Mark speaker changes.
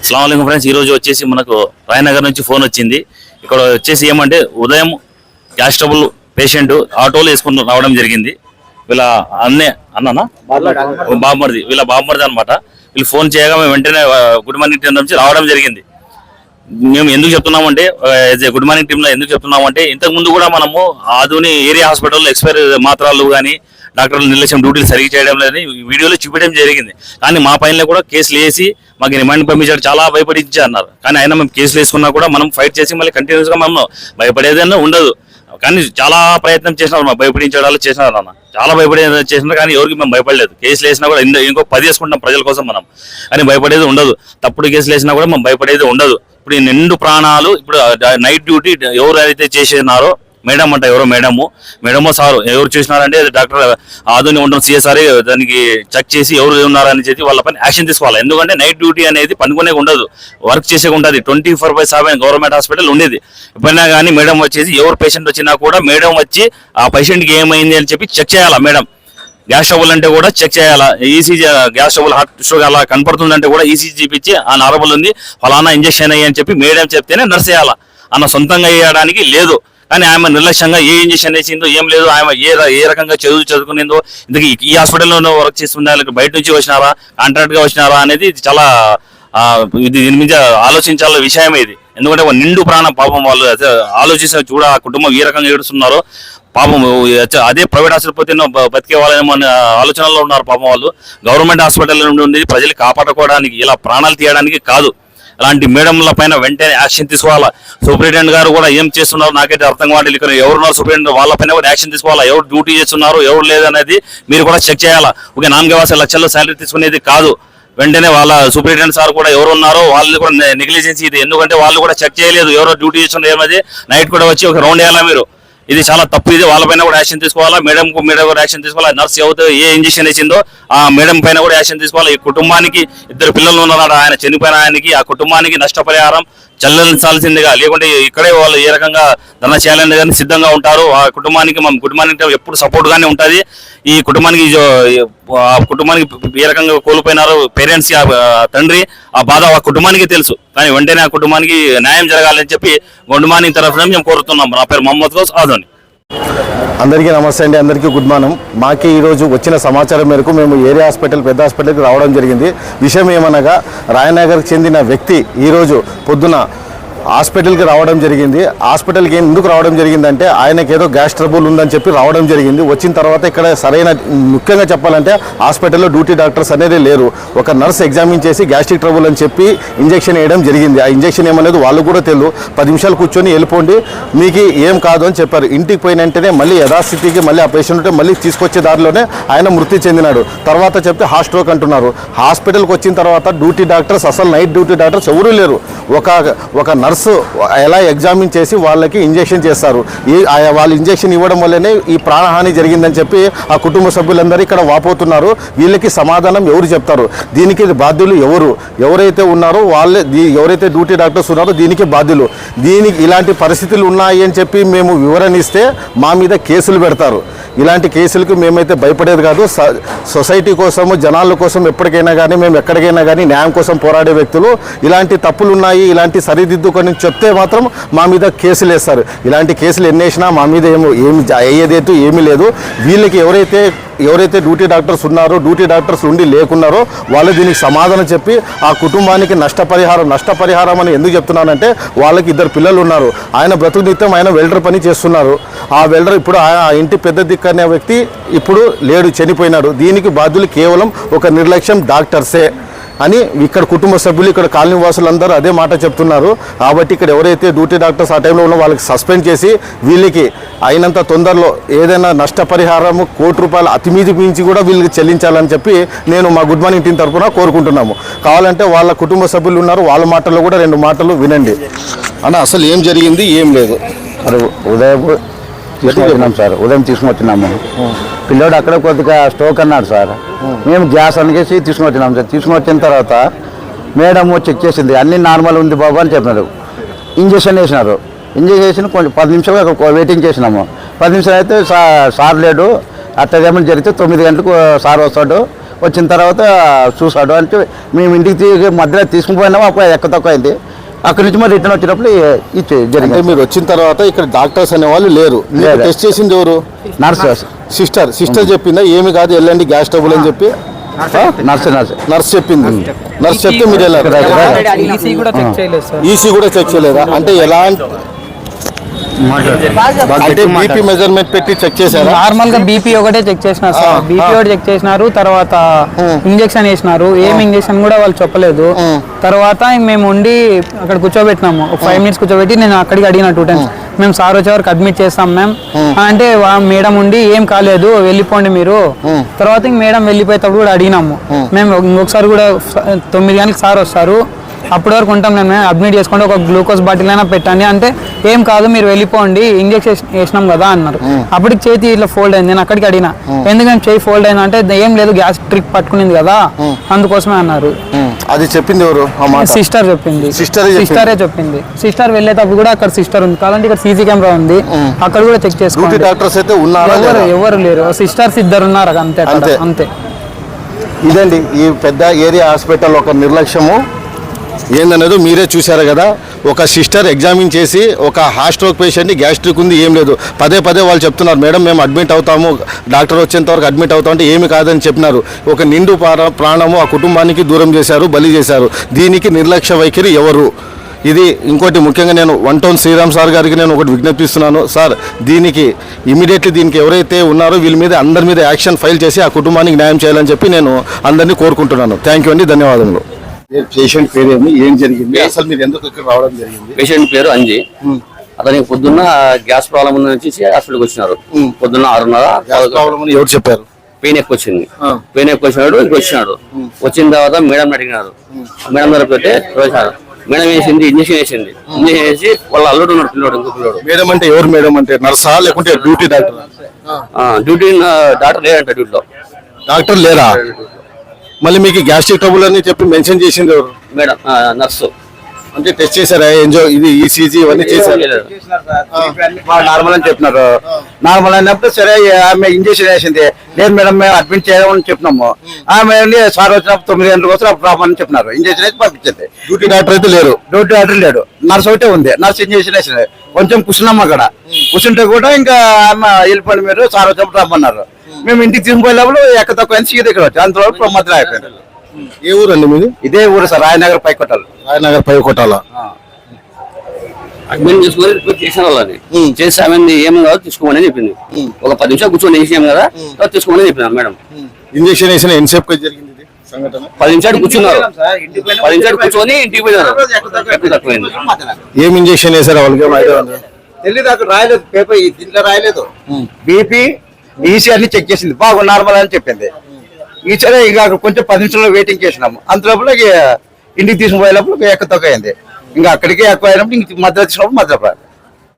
Speaker 1: అస్సలం ఫ్రెండ్స్. ఈ రోజు వచ్చేసి మనకు రాయనగర్ నుంచి ఫోన్ వచ్చింది. ఇక్కడ వచ్చేసి ఏమంటే ఉదయం గ్యాస్ ట్రబుల్ పేషెంట్ ఆటోలో వేసుకుని రావడం జరిగింది. వీళ్ళ అన్నే అన్ననా? బాబమరిది. వీళ్ళ బాబమరిది అనమాట వీళ్ళు ఫోన్ చేయగా మేము వెంటనే గుడ్ మార్నింగ్ టీం నుంచి రావడం జరిగింది. మేము ఎందుకు చెప్తున్నామంటే యాజ్ ఏ గుడ్ మార్నింగ్ టీంలో ఎందుకు చెప్తున్నామంటే ఇంతకు ముందు కూడా మనము ఆధుని ఏరియా హాస్పిటల్లో ఎక్స్పైర్ మాత్రలు కానీ డాక్టర్లు నిర్లక్ష్యం డ్యూటీలు సరిగ్గా చేయడం లేదని వీడియోలో చూపించడం జరిగింది. కానీ మా పైన కూడా కేసులు వేసి మాకు రిమాండ్ పంపించాడు చాలా భయపడించి అన్నారు. కానీ ఆయన మేము కేసులు వేసుకున్నా కూడా మనం ఫైట్ చేసి మళ్ళీ కంటిన్యూస్గా మనం భయపడేదన్నా ఉండదు. కానీ చాలా ప్రయత్నం చేసినారు మా భయపడించడాలు చేసినారు అన్న. చాలా భయపడే చేసినారు కానీ ఎవరికి మేము భయపడలేదు. కేసులు వేసినా కూడా ఇంకో- ఇంకో పది వేసుకుంటాం ప్రజల కోసం మనం. కానీ భయపడేది ఉండదు. తప్పుడు కేసులు వేసినా కూడా మనం భయపడేది ఉండదు. ఇప్పుడు నిండు ప్రాణాలు ఇప్పుడు నైట్ డ్యూటీ ఎవరు అయితే చేసినారో మేడం అంట ఎవరో మేడము. మేడమో సారు ఎవరు చూసినారంటే డాక్టర్ ఆధుని ఉండడం సిఎస్ఆర్ దానికి చెక్ చేసి ఎవరు ఉన్నారని చెప్పి వాళ్ళ పని యాక్షన్ తీసుకోవాలి. ఎందుకంటే నైట్ డ్యూటీ అనేది పనుకునే ఉండదు వర్క్ చేసే ఉంటుంది twenty four by seven government hospital ఉండేది. ఎప్పుడైనా కానీ మేడం వచ్చేసి ఎవరు పేషెంట్ వచ్చినా కూడా మేడం వచ్చి ఆ పేషెంట్కి ఏమైంది అని చెప్పి చెక్ చేయాలా మేడం. గ్యాస్ ట్రబుల్ అంటే కూడా చెక్ చేయాలా. ECG gas trouble heart sugar అలా కనపడుతుందంటే కూడా ఈసీజీ చూపించి ఆ నార్మల్ ఉంది ఫలానా ఇంజెక్షన్ అయ్యి అని చెప్పి మేడం చెప్తేనే నర్స్ చేయాలా. అన్న సొంతంగా వేయడానికి లేదు. కానీ ఆమె నిర్లక్ష్యంగా ఏ ఇంజక్షన్ వేసిందో ఏం లేదు ఆమె ఏ ఏ రకంగా చదువు చదువుకునేందో ఇందుకు ఈ హాస్పిటల్లోనే వర్క్ చేస్తుందా లేక బయట నుంచి వచ్చినారా కాంట్రాక్ట్గా వచ్చినారా అనేది చాలా ఇది దీని మీద ఆలోచించాల విషయం ఇది. ఎందుకంటే ఒక నిండు ప్రాణం పాపం వాళ్ళు అదే ఆలోచించిన చూడ ఆ కుటుంబం ఏ రకంగా ఏడుస్తున్నారో పాపం అదే ప్రైవేట్ హాస్పిటల్ బతికే వాళ్ళేమో అనే ఆలోచనలో ఉన్నారు పాపం వాళ్ళు. గవర్నమెంట్ హాస్పిటల్ నుండి ప్రజలు కాపాడుకోవడానికి ఇలా ప్రాణాలు తీయడానికి కాదు. అలాంటి మేడంల పైన వెంటనే యాక్షన్ తీసుకోవాలా? సూపరింటెండెంట్ గారు కూడా ఏం చేస్తున్నారు? నాకైతే అర్థం కావాలి ఇక్కడ ఎవరున్నారు? సూపరింటెండెంట్ వాళ్ళ పైన కూడా యాక్షన్ తీసుకోవాలా? ఎవరు డ్యూటీ చేస్తున్నారు? ఎవరు లేదనేది మీరు కూడా చెక్ చేయాలా? ఒక నాలుగు లక్షల్లో శాలరీ తీసుకునేది కాదు. వెంటనే వాళ్ళ సూపరింటెండెంట్ సార్ కూడా ఎవరు ఉన్నారో వాళ్ళు కూడా నెగ్లిజెన్స్ ఇది. ఎందుకంటే వాళ్ళు కూడా చెక్ చేయలేదు. ఎవరో డ్యూటీ చేస్తున్నారు ఏమది? నైట్ కూడా వచ్చి ఒక రౌండ్ వేయాలా మీరు? ఇది చాలా తప్పు. ఇది వాళ్ళపైన కూడా యాక్షన్ తీసుకోవాలా? మేడం కు మేడం కూడా యాక్షన్ తీసుకోవాలా? నర్స్ ఎవరితో ఏ ఇంజక్షన్ వేసిందో ఆ మేడం పైన కూడా యాక్షన్ తీసుకోవాలి? ఈ కుటుంబానికి ఇద్దరు పిల్లలు ఉన్నారు ఆయన చనిపోయిన ఆయనకి ఆ కుటుంబానికి నష్టపరిహారం చల్లించాల్సిందిగా లేకుంటే ఇక్కడే వాళ్ళు ఏ రకంగా ధన చేయాలని కానీ సిద్ధంగా ఉంటారు ఆ కుటుంబానికి మనం కుటుంబానికి ఎప్పుడు సపోర్ట్ గానే ఈ కుటుంబానికి ఆ కుటుంబానికి ఏ రకంగా కోల్పోయినారు పేరెంట్స్ తండ్రి ఆ బాధ ఆ కుటుంబానికి తెలుసు. కానీ వెంటనే ఆ కుటుంబానికి న్యాయం జరగాలని చెప్పి గుడ్ తరఫున మేము కోరుతున్నాం. నా పేరు మహమ్మద్ గౌస్ ఆధోని
Speaker 2: అందరికీ నమస్తే అండి అందరికీ గుడ్ మార్నింగ్. మాకి ఈరోజు వచ్చిన సమాచారం మేరకు మేము ఏరియా హాస్పిటల్ పెద్ద హాస్పిటల్కి రావడం జరిగింది. విషయం ఏమనగా రాయనగర్కి చెందిన వ్యక్తి ఈరోజు పొద్దున హాస్పిటల్కి రావడం జరిగింది. హాస్పిటల్కి ఎందుకు రావడం జరిగిందంటే ఆయనకి ఏదో గ్యాస్ ట్రబుల్ ఉందని చెప్పి రావడం జరిగింది. వచ్చిన తర్వాత ఇక్కడ సరైన ముఖ్యంగా చెప్పాలంటే హాస్పిటల్లో డ్యూటీ డాక్టర్స్ అనేది లేరు. ఒక నర్స్ ఎగ్జామిన్ చేసి గ్యాస్ట్రిక్ ట్రబుల్ అని చెప్పి ఇంజెక్షన్ వేయడం జరిగింది. ఆ ఇంజెక్షన్ ఏమనేది వాళ్ళు కూడా తెలియదు పది నిమిషాలు కూర్చొని వెళ్ళిపోండి మీకు ఏం కాదు అని చెప్పారు. ఇంటికి పోయిన వెంటనే మళ్ళీ యథాస్థితికి మళ్ళీ ఆ పేషెంట్ ఉంటే మళ్ళీ తీసుకొచ్చే దారిలోనే ఆయన మృతి చెందినాడు. తర్వాత చెప్తే హార్ట్ స్ట్రోక్ అంటున్నారు. హాస్పిటల్కి వచ్చిన తర్వాత డ్యూటీ డాక్టర్స్ అసలు నైట్ డ్యూటీ డాక్టర్స్ ఎవరూ లేరు. ఒక ఒక నర్స్ ఎలా ఎగ్జామిన్ చేసి వాళ్ళకి ఇంజెక్షన్ చేస్తారు. ఈ వాళ్ళు ఇంజెక్షన్ ఇవ్వడం వల్లనే ఈ ప్రాణహాని జరిగిందని చెప్పి ఆ కుటుంబ సభ్యులందరూ ఇక్కడ వాపోతున్నారు. వీళ్ళకి సమాధానం ఎవరు చెప్తారు? దీనికి బాధ్యులు ఎవరు? ఎవరైతే ఉన్నారో వాళ్ళే ఎవరైతే డ్యూటీ డాక్టర్స్ ఉన్నారో దీనికి బాధ్యులు. దీనికి ఇలాంటి పరిస్థితులు ఉన్నాయి అని చెప్పి మేము వివరణ ఇస్తే మా మీద కేసులు పెడతారు. ఇలాంటి కేసులకు మేమైతే భయపడేది కాదు. సొసైటీ కోసము జనాల కోసం ఎప్పటికైనా కానీ మేము ఎక్కడికైనా కానీ న్యాయం కోసం పోరాడే వ్యక్తులు. ఇలాంటి తప్పులు ఉన్నాయి ఇలాంటి సరిదిద్దుకొని చెప్తే మాత్రం మా మీద కేసులు వేస్తారు. ఇలాంటి కేసులు ఎన్ని వేసినా మా మీద ఏమో ఏమి జ- ఏమీ లేదు. వీళ్ళకి ఎవరైతే ఎవరైతే డ్యూటీ డాక్టర్స్ ఉన్నారో డ్యూటీ డాక్టర్స్ ఉండి లేకున్నారో వాళ్ళు దీనికి సమాధానం చెప్పి ఆ కుటుంబానికి నష్టపరిహారం నష్టపరిహారం అని ఎందుకు చెప్తున్నానంటే వాళ్ళకి ఇద్దరు పిల్లలు ఉన్నారు. ఆయన బ్రతుకు నిత్యం ఆయన వెల్డర్ పని చేస్తున్నారు. ఆ వెల్డర్ ఇప్పుడు ఆ ఆ ఇంటి పెద్ద దిక్కు అనే వ్యక్తి ఇప్పుడు లేడు చనిపోయినాడు. దీనికి బాధ్యులు కేవలం ఒక నిర్లక్ష్యం డాక్టర్సే. అని ఇక్కడ కుటుంబ సభ్యులు ఇక్కడ కాలనీ వాసులందరూ అదే మాట చెప్తున్నారు. కాబట్టి ఇక్కడ ఎవరైతే డ్యూటీ డాక్టర్స్ ఆ టైంలో ఉన్న వాళ్ళకి సస్పెండ్ చేసి వీళ్ళకి అయినంత తొందరలో ఏదైనా నష్టపరిహారము కోటి రూపాయలు అతిమీది మించి కూడా వీళ్ళకి చెల్లించాలని చెప్పి నేను మా గుడ్ మార్నింగ్ టీం తరఫున కోరుకుంటున్నాము. కావాలంటే వాళ్ళ కుటుంబ సభ్యులు ఉన్నారు వాళ్ళ మాటల్లో కూడా రెండు మాటలు వినండి. అన్న అసలు ఏం జరిగింది? ఏం లేదు.
Speaker 3: మరి ఉదయం సార్ ఉదయం తీసుకుని వచ్చినాము పిల్లోడు అక్కడ కొద్దిగా స్టోక్ అన్నాడు సార్. మేము గ్యాస్ అనికేసి తీసుకుని వచ్చినాం సార్. తీసుకుని వచ్చిన తర్వాత మేడము చెక్ చేసింది అన్ని నార్మల్ ఉంది బాబు అని చెప్పినారు. ఇంజక్షన్ వేసినారు. ఇంజక్షన్ వేసిన కొంచెం పది నిమిషాలు వెయిటింగ్ చేసినాము. పది నిమిషాలు అయితే సార్ లేడు. అట్లా జరిగితే తొమ్మిది గంటలకు సార్ వస్తాడు. వచ్చిన తర్వాత చూసాడు అంటే మేము ఇంటికి మధ్యలో తీసుకుని పోయినాము అప్పుడు ఎక్క తక్కువ అయింది అక్కడి నుంచి మరి రిటర్న్ వచ్చినప్పుడు ఇది
Speaker 2: అంటే
Speaker 3: జరిగింది.
Speaker 2: మీరు వచ్చిన తర్వాత ఇక్కడ డాక్టర్స్ అనే వాళ్ళు లేరు. టెస్ట్ చేసింది ఎవరు?
Speaker 3: Nurse
Speaker 2: sister. సిస్టర్ చెప్పిందా? ఏమి కాదు వెళ్ళండి గ్యాస్ ట్రబుల్ అని చెప్పి?
Speaker 3: Nurse nurse
Speaker 2: nurse. చెప్పింది. నర్స్ చెప్తే మీరు వెళ్ళారు
Speaker 4: ఈసీ కూడా చెక్ చేయలేదు సార్
Speaker 2: ఈసీ కూడా చెక్ చేయలేదా? అంటే ఎలాంటి అంటే బీపీ మెజర్మెంట్ పెట్టి చెక్ చేశారా?
Speaker 4: నార్మల్గా బీపీ ఒకటే చెక్ చేసినారు సార్. బీపీ. ఒకటి చెక్ చేసినారు తర్వాత ఇంజెక్షన్ వేసినారు. ఏం ఇంజెక్షన్ కూడా వాళ్ళు చెప్పలేదు. తర్వాత మేము ఉండి అక్కడ కూర్చోబెట్టినాము. ఒక ఫైవ్ మినిట్స్ కూర్చోబెట్టి నేను అక్కడికి అడిగిన టూ టైమ్స్ మేము సార్ వచ్చే వరకు అడ్మిట్ చేస్తాం మ్యామ్ అంటే మేడం ఉండి ఏం కాలేదు వెళ్ళిపోండి మీరు. తర్వాత ఇంక మేడం వెళ్ళిపోయేటప్పుడు కూడా అడిగినాము. మేము ఇంకొకసారి కూడా తొమ్మిది గంటలకు సార్ వస్తారు. అప్పటి వరకు ఉంటాం నేను అడ్మిట్ చేసుకోండి ఒక గ్లూకోజ్ బాటిల్ అయినా పెట్టండి. అంటే ఏం కాదు మీరు వెళ్ళిపోండి ఇంజెక్షన్ వేసినాం కదా అన్నారు. అప్పటికి చేతి ఇట్లా ఫోల్డ్ అయింది నేను అక్కడికి అడిగిన. ఎందుకంటే చేయి ఫోల్డ్ అయింది అంటే ఏం లేదు గ్యాస్ ట్రిక్ పట్టుకునింది కదా అందుకోసమే అన్నారు.
Speaker 2: అది చెప్పింది ఎవరు?
Speaker 4: సిస్టర్ చెప్పింది.
Speaker 2: చెప్పింది.
Speaker 4: సిస్టరే చెప్పింది. సిస్టర్ వెళ్ళేటప్పుడు కూడా అక్కడ సిస్టర్ ఉంది. కాదంటే ఇక్కడ సీసీ కెమెరా ఉంది. అక్కడ కూడా చెక్ చేసుకోండి.
Speaker 2: డాక్టర్స్ అయితే ఉన్నారా
Speaker 4: ఎవరు? ఎవరు లేరు. సిస్టర్స్ ఇద్దరు ఉన్నారు. అంతే.
Speaker 2: అంతే. ఇదండి ఈ పెద్ద ఏరియా హాస్పిటల్ ఒక నిర్లక్ష్యము. ఏందనేది మీరే చూశారు కదా. ఒక సిస్టర్ ఎగ్జామిన్ చేసి ఒక హార్ట్ స్ట్రోక్ పేషెంట్ని గ్యాస్ట్రిక్ ఉంది ఏం లేదు. పదే పదే వాళ్ళు చెప్తున్నారు మేడం మేము అడ్మిట్ అవుతాము డాక్టర్ వచ్చేంత వరకు అడ్మిట్ అవుతాం అంటే ఏమి కాదని చెప్పినారు. ఒక నిండు ప్రాణము ఆ కుటుంబానికి దూరం చేశారు బలి చేశారు. దీనికి నిర్లక్ష్య వైఖరి ఎవరు? ఇది ఇంకోటి ముఖ్యంగా నేను వన్ టౌన్ శ్రీరామ్ సార్ గారికి నేను ఒకటి విజ్ఞప్తిస్తున్నాను. సార్ దీనికి ఇమీడియట్లీ దీనికి ఎవరైతే ఉన్నారో వీళ్ళ మీద అందరి మీద యాక్షన్ ఫైల్ చేసి ఆ కుటుంబానికి న్యాయం చేయాలని చెప్పి నేను అందరినీ కోరుకుంటున్నాను. థ్యాంక్ యూ అండి ధన్యవాదములు. పేషెంట్ పేరేమి ఏం జరిగింది? అసలు మీరు ఎందుకు ఇక్కడ రావడం జరిగింది?
Speaker 5: పేషెంట్ పేరు అంజి. అతనికి పొద్దున్న గ్యాస్ ప్రాబ్లం ఉంది వచ్చేసి హాస్పిటల్కి వచ్చినారు. పొద్దున్న ఆరున్నర
Speaker 2: ఎవరు చెప్పారు?
Speaker 5: పెయిన్ ఎక్కువ వచ్చింది. పెయిన్ ఎక్కువ వచ్చినాడు ఇంక వచ్చినాడు. వచ్చిన తర్వాత మేడం అడిగినారు. మేడం దగ్గర పెడితే రోజారు మేడం వేసింది ఇంజక్షన్ వేసింది. ఇంజక్షన్ వేసి వాళ్ళ అల్లుడు ఉన్నాడు పిల్లోడు ఇంకో పిల్లోడు.
Speaker 2: మేడం అంటే ఎవరు మేడం అంటే? నర్సా? లేకుంటే డ్యూటీ డాక్టర్?
Speaker 5: డ్యూటీ డాక్టర్ లేదంట డ్యూటీలో.
Speaker 2: డాక్టర్ లేరా? మళ్ళీ మీకు గ్యాస్ట్రిక్ ట్రబుల్ అని చెప్పి మెన్షన్ చేసింది ఎవరు?
Speaker 5: Madam nurse.
Speaker 2: అంటే టెస్ట్ చేశారా? ఎంజాయ్ ఇది ఈసీజీ ఇవన్నీ చేశారు?
Speaker 3: నార్మల్ అని చెప్పినారు. నార్మల్ అయినప్పుడు సరే ఆమె ఇంజక్షన్ వేసింది. లేదు మేడం మేము అడ్మిట్ చేయమని చెప్పినాము. ఆమె సార్ వచ్చినప్పుడు తొమ్మిది గంటలకు వస్తే అప్పుడు రామని చెప్పినారు. ఇంజక్షన్ వేసి పంపించింది.
Speaker 2: డ్యూటీ డాక్టర్ అయితే లేరు.
Speaker 3: డ్యూటీ ఆర్డర్ లేడు. నర్స్ ఒకటే ఉంది. నర్స్ ఇంజక్షన్ వేసింది. కొంచెం కూర్చున్నాం అక్కడ. కూర్చుంటే కూడా ఇంకా ఆమె వెళ్ళిపోండి మీరు సార్ వచ్చినప్పుడు రమ్మన్నారు. మేము ఇంటికి తీసుకుపోయేటప్పుడు ఎక్క తక్కువ అయింది సీదా ఇక్కడ వచ్చి అంతవరకు మధ్యలో అయిపోయింది.
Speaker 2: ఏ ఊరండి మీది?
Speaker 3: ఇదే ఊరు సార్ రాయనగర్ పైకొట్టాలి
Speaker 2: రాయనగర్ పై కొట్టాల
Speaker 5: అడ్మిట్ చేసుకొని రిపోర్ట్ చేసిన వాళ్ళని. చేసి ఆమె ఏం కాదు తీసుకోమని చెప్పింది. ఒక పది నిమిషాలు కూర్చొని వేసాం కదా తీసుకోమని చెప్పినారు మేడం.
Speaker 2: ఇంజక్షన్ వేసిన జరిగింది సంఘటన?
Speaker 5: పది నిమిషాలు కూర్చున్నారు. పది నిమిషాలు కూర్చొని ఇంటికి పోయినారు. ఎక్కువ తక్కువైంది.
Speaker 2: ఏం ఇంజక్షన్ వేసారు వాళ్ళకి?
Speaker 3: తెలీదు అక్కడ రాయలేదు. పేపర్ దీంట్లో రాయలేదు. బీపీ ఈసీ చెక్ చేసింది. బాగు నార్మల్ అని చెప్పింది. ఈ ఇంకా అక్కడ కొంచెం పది నిమిషంలో వెయిటింగ్ చేసినాము. అంతలోపల ఇక ఇంటికి తీసుకుపోయేటప్పుడు ఎక్క తక్కువ అయింది. ఇంకా అక్కడికే ఎక్కువ అయినప్పుడు ఇంక మధ్యలో తీసుకున్నప్పుడు మధ్యలో